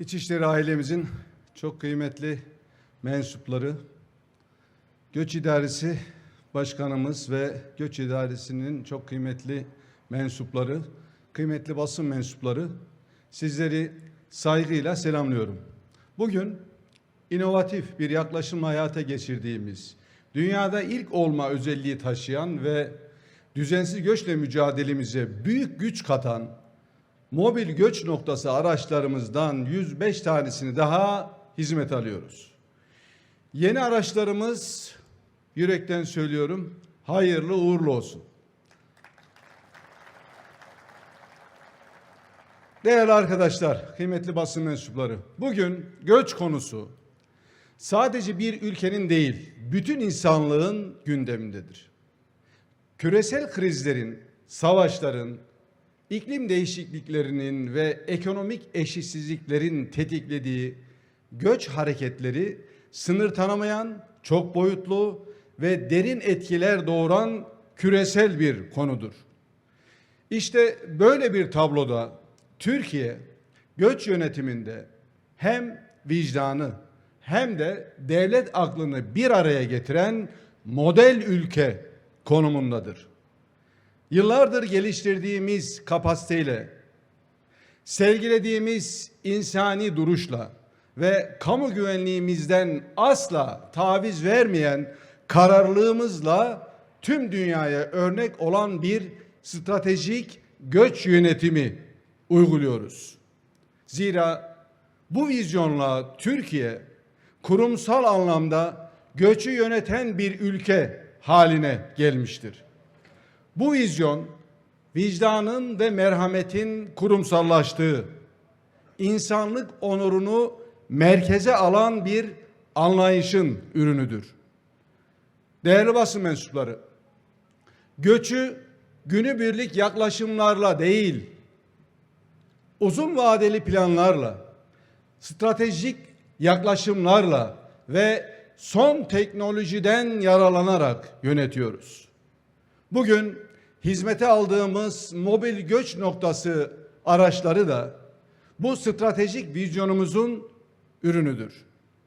İçişleri ailemizin çok kıymetli mensupları, Göç İdaresi Başkanımız ve Göç İdaresi'nin çok kıymetli mensupları, kıymetli basın mensupları, sizleri saygıyla selamlıyorum. Bugün inovatif bir yaklaşımla hayata geçirdiğimiz, dünyada ilk olma özelliği taşıyan ve düzensiz göçle mücadelemize büyük güç katan mobil göç noktası araçlarımızdan 105 tanesini daha hizmet alıyoruz. Yeni araçlarımız yürekten söylüyorum hayırlı uğurlu olsun. Değerli arkadaşlar, kıymetli basın mensupları, bugün göç konusu sadece bir ülkenin değil, bütün insanlığın gündemindedir. Küresel krizlerin, savaşların, iklim değişikliklerinin ve ekonomik eşitsizliklerin tetiklediği göç hareketleri sınır tanımayan, çok boyutlu ve derin etkiler doğuran küresel bir konudur. İşte böyle bir tabloda Türkiye göç yönetiminde hem vicdanı hem de devlet aklını bir araya getiren model ülke konumundadır. Yıllardır geliştirdiğimiz kapasiteyle, sergilediğimiz insani duruşla ve kamu güvenliğimizden asla taviz vermeyen kararlılığımızla tüm dünyaya örnek olan bir stratejik göç yönetimi uyguluyoruz. Zira bu vizyonla Türkiye kurumsal anlamda göçü yöneten bir ülke haline gelmiştir. Bu vizyon vicdanın ve merhametin kurumsallaştığı, insanlık onurunu merkeze alan bir anlayışın ürünüdür. Değerli basın mensupları, göçü günübirlik yaklaşımlarla değil, uzun vadeli planlarla, stratejik yaklaşımlarla ve son teknolojiden yararlanarak yönetiyoruz. Bugün hizmete aldığımız mobil göç noktası araçları da bu stratejik vizyonumuzun ürünüdür.